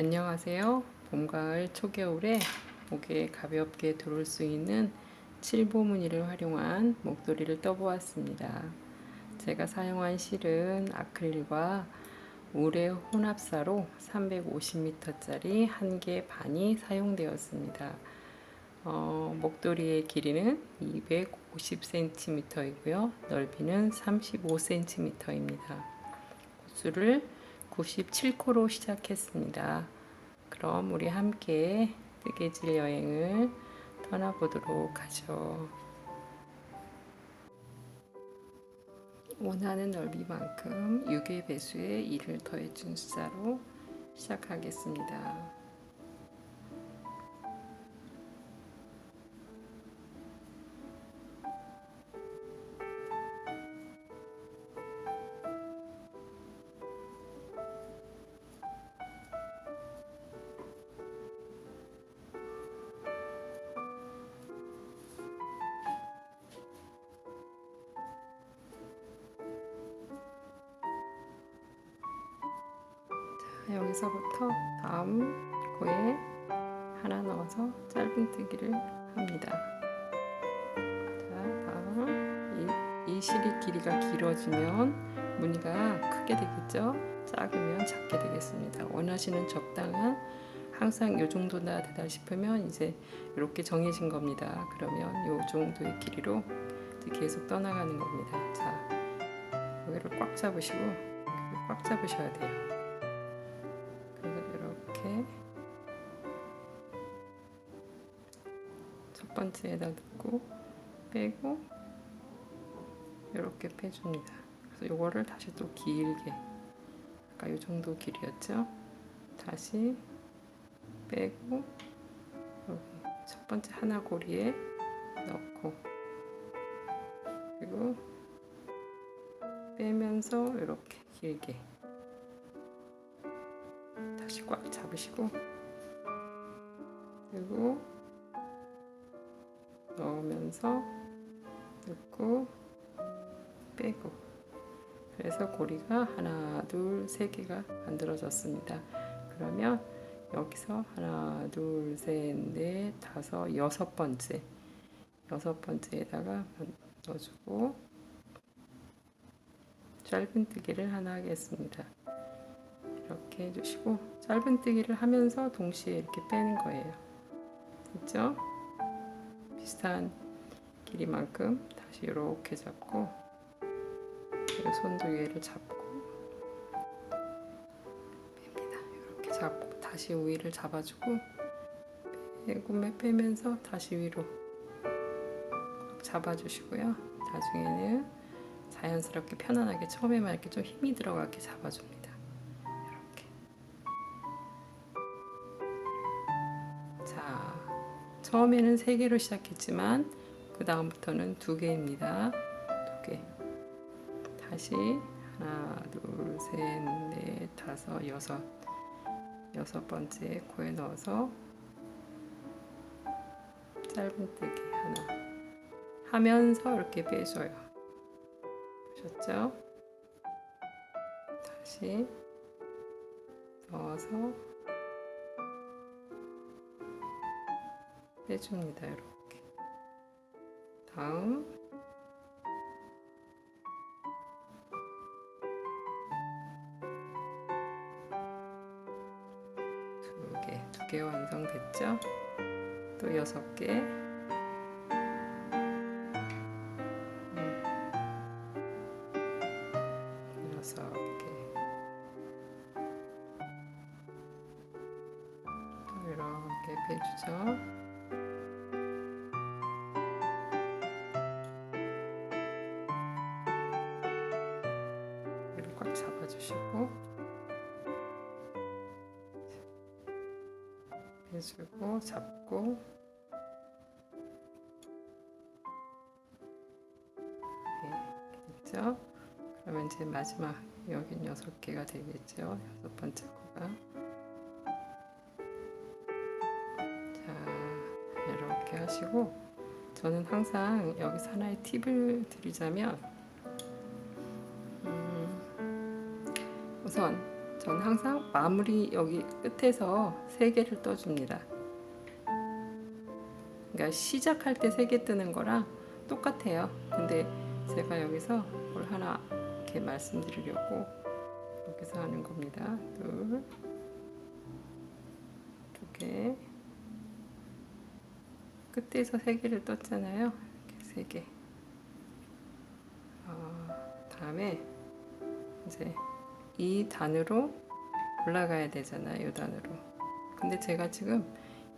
안녕하세요. 봄, 가을, 초겨울에 목에 가볍게 들어올 수 있는 칠보무늬를 활용한 목도리를 떠보았습니다. 제가 사용한 실은 아크릴과 우레 혼합사로 350m짜리 한 개 반이 사용되었습니다. 어, 목도리의 길이는 250cm이고요. 넓이는 35cm입니다. 코수를 97코로 시작했습니다. 그럼 우리 함께 뜨개질 여행을 떠나보도록 하죠. 원하는 넓이만큼 6의 배수에 1을 더해준 숫자로 시작하겠습니다. 여기서부터 다음 코에 하나 넣어서 짧은뜨기를 합니다. 자, 다음 이, 이 실이 길이가 길어지면 무늬가 크게 되겠죠? 작으면 작게 되겠습니다. 원하시는 적당한 항상 이 정도나 되다 싶으면 이제 이렇게 정해진 겁니다. 그러면 이 정도의 길이로 계속 떠나가는 겁니다. 자, 여기를 꽉 잡으시고 꽉 잡으셔야 돼요. 첫 번째에다 넣고 빼고 이렇게 빼줍니다. 그래서 이거를 다시 또 길게 아까 이 정도 길이었죠? 다시 빼고 여기 첫 번째 하나 고리에 넣고 그리고 빼면서 이렇게 길게 다시 꽉 잡으시고 그리고 넣으면서 넣고 빼고 그래서 고리가 하나 둘 세 개가 만들어졌습니다. 그러면 여기서 하나 둘 셋 넷 다섯 여섯 번째 여섯 번째에다가 넣어주고 짧은뜨기를 하나 하겠습니다. 이렇게 해주시고 짧은뜨기를 하면서 동시에 이렇게 빼는 거예요. 됐죠? 비슷한 길이만큼 다시 이렇게 잡고 이 손도 위를 잡고 뺍니다. 이렇게 잡고 다시 위를 잡아주고 빼고 빼면서 다시 위로 꽉 잡아주시고요. 나중에는 자연스럽게 편안하게 처음에만 이렇게 좀 힘이 들어가게 잡아줍니다. 처음에는 세 개로 시작했지만 그 다음부터는 두 개입니다. 두 개. 다시 하나, 둘, 셋, 넷, 다섯, 여섯. 여섯 번째 코에 넣어서 짧은뜨기 하나 하면서 이렇게 빼줘요. 보셨죠? 다시 넣어서 빼줍니다. 이렇게. 다음 두 개, 두 개 완성됐죠? 또 여섯 개. 여섯 개. 또 이렇게 빼주죠. 빼주고 잡고 네, 됐죠? 그러면 이제 마지막 여긴 여섯 개가 되겠죠. 여섯 번째 거가. 자, 이렇게 하시고 저는 항상 여기서 하나의 팁을 드리자면 음, 우선 저는 항상 마무리 여기 끝에서 세 개를 떠줍니다. 그러니까 시작할 때 세 개 뜨는 거랑 똑같아요. 근데 제가 여기서 뭘 하나 이렇게 말씀드리려고 여기서 하는 겁니다. 둘, 두 개. 끝에서 세 개를 떴잖아요. 세 개. 어, 다음에 이제 이 단으로 올라가야 되잖아요. 이 단으로. 근데 제가 지금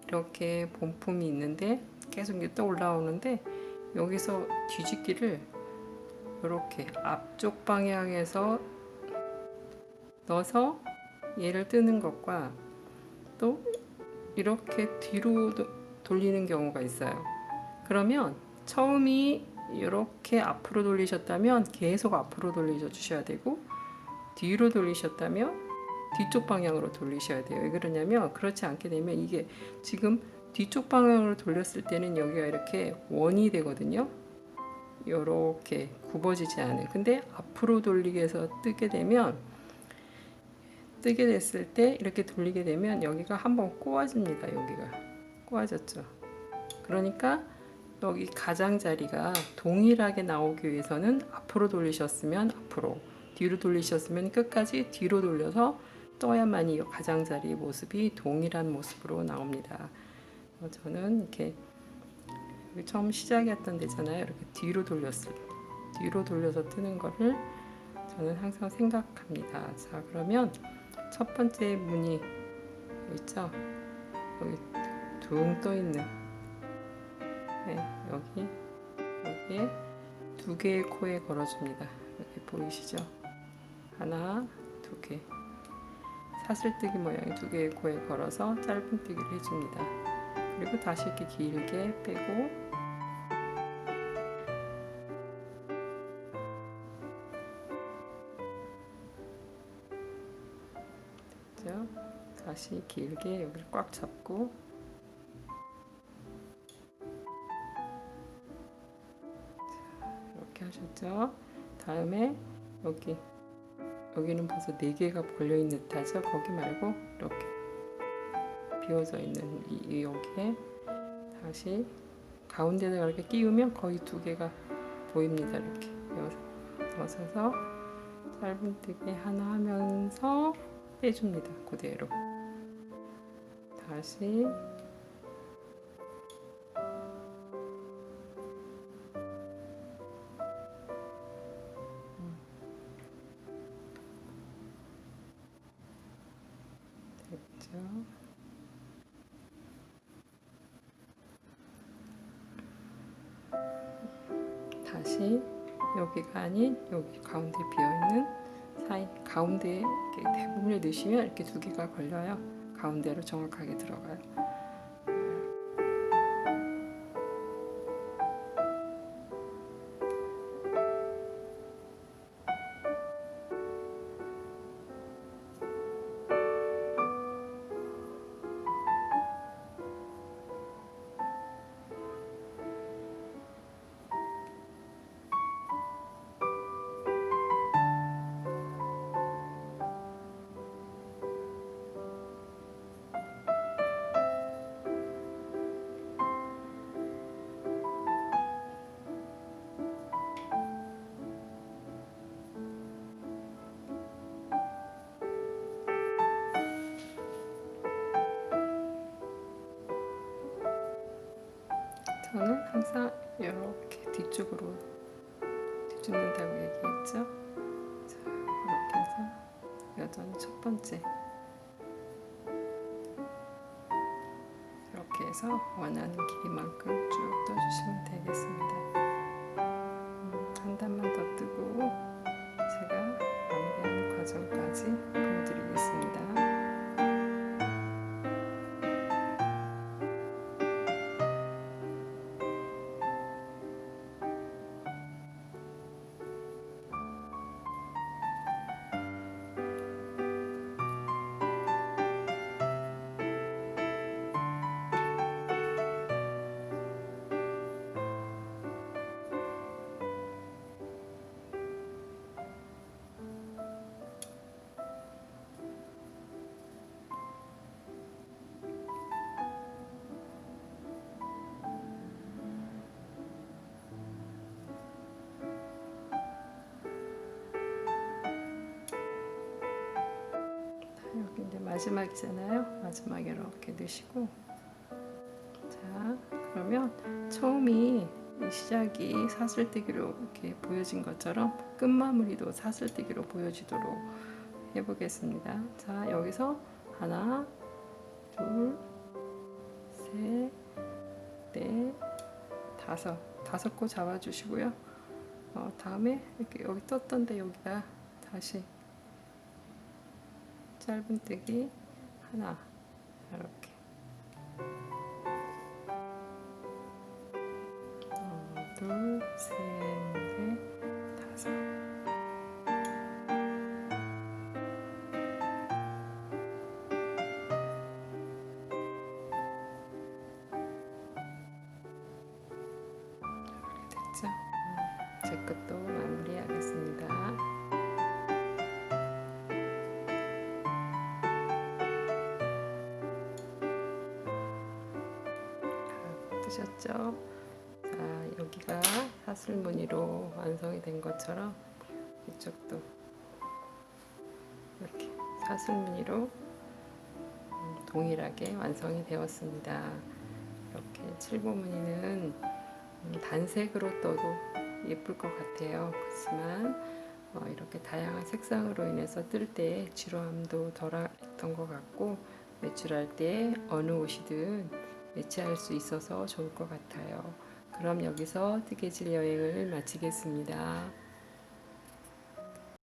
이렇게 본품이 있는데 계속 이게 또 올라오는데 여기서 뒤집기를 이렇게 앞쪽 방향에서 넣어서 얘를 뜨는 것과 또 이렇게 뒤로 도- 돌리는 경우가 있어요. 그러면 처음이 이렇게 앞으로 돌리셨다면 계속 앞으로 돌려 주셔야 되고 뒤로 돌리셨다면 뒤쪽 방향으로 돌리셔야 돼요. 왜 그러냐면 그렇지 않게 되면 이게 지금 뒤쪽 방향으로 돌렸을 때는 여기가 이렇게 원이 되거든요. 이렇게 굽어지지 않은. 근데 앞으로 돌리게 해서 뜨게 되면 뜨게 됐을 때 이렇게 돌리게 되면 여기가 한번 꼬아집니다. 여기가 꼬아졌죠. 그러니까 여기 가장자리가 동일하게 나오기 위해서는 앞으로 돌리셨으면 앞으로 뒤로 돌리셨으면 끝까지 뒤로 돌려서 떠야만이 이 가장자리 모습이 동일한 모습으로 나옵니다. 어, 저는 이렇게 처음 시작이었던 데잖아요. 이렇게 뒤로 돌렸을 뒤로 돌려서 뜨는 거를 저는 항상 생각합니다. 자 그러면 첫 번째 무늬 있죠? 여기 둥 떠 있는 네, 여기 여기에 두 개의 코에 걸어줍니다. 여기 보이시죠? 하나, 두 개. 사슬뜨기 모양의 두 개의 코에 걸어서 짧은뜨기를 해줍니다. 그리고 다시 이렇게 길게 빼고 됐죠? 다시 길게 여기를 꽉 잡고 이렇게 하셨죠? 다음에 여기 여기는 벌써 네 개가 걸려 있는 듯하죠? 거기 말고 이렇게 비워져 있는 이, 이 여기에 다시 가운데다가 이렇게 끼우면 거의 두 개가 보입니다. 이렇게 넣어서 짧은뜨기 하나 하면서 빼줍니다. 그대로 다시 됐죠? 다시 여기가 아닌 여기 가운데 비어 있는 사이 가운데에 이렇게 대부분을 넣으시면 이렇게 두 개가 걸려요. 가운데로 정확하게 들어가요. 저는 항상 이렇게 뒤쪽으로 뒤집는다고 얘기했죠. 자, 이렇게 해서 여전히 첫 번째 이렇게 해서 원하는 길이만큼 마지막이잖아요. 마지막에 이렇게 넣으시고 자 그러면 처음이 이 시작이 사슬뜨기로 이렇게 보여진 것처럼 끝마무리도 사슬뜨기로 보여지도록 해보겠습니다. 자 여기서 하나, 둘, 셋, 넷, 다섯 다섯 코 잡아주시고요. 어, 다음에 이렇게 여기 떴던데 여기다 다시 짧은뜨기 하나 이렇게 하나 둘셋넷 다섯 이렇게 됐죠? 음, 제 것도 마무리하겠습니다. 다 뜨셨죠? 자, 여기가 사슬 무늬로 완성이 된 것처럼 이쪽도 이렇게 사슬 무늬로 음, 동일하게 완성이 되었습니다. 이렇게 칠보 무늬는 음, 단색으로 떠도 예쁠 것 같아요. 그렇지만 어, 이렇게 다양한 색상으로 인해서 뜰 때 지루함도 덜했던 것 같고 매출할 때 어느 옷이든 매치할 수 있어서 좋을 것 같아요. 그럼 여기서 뜨개질 여행을 마치겠습니다.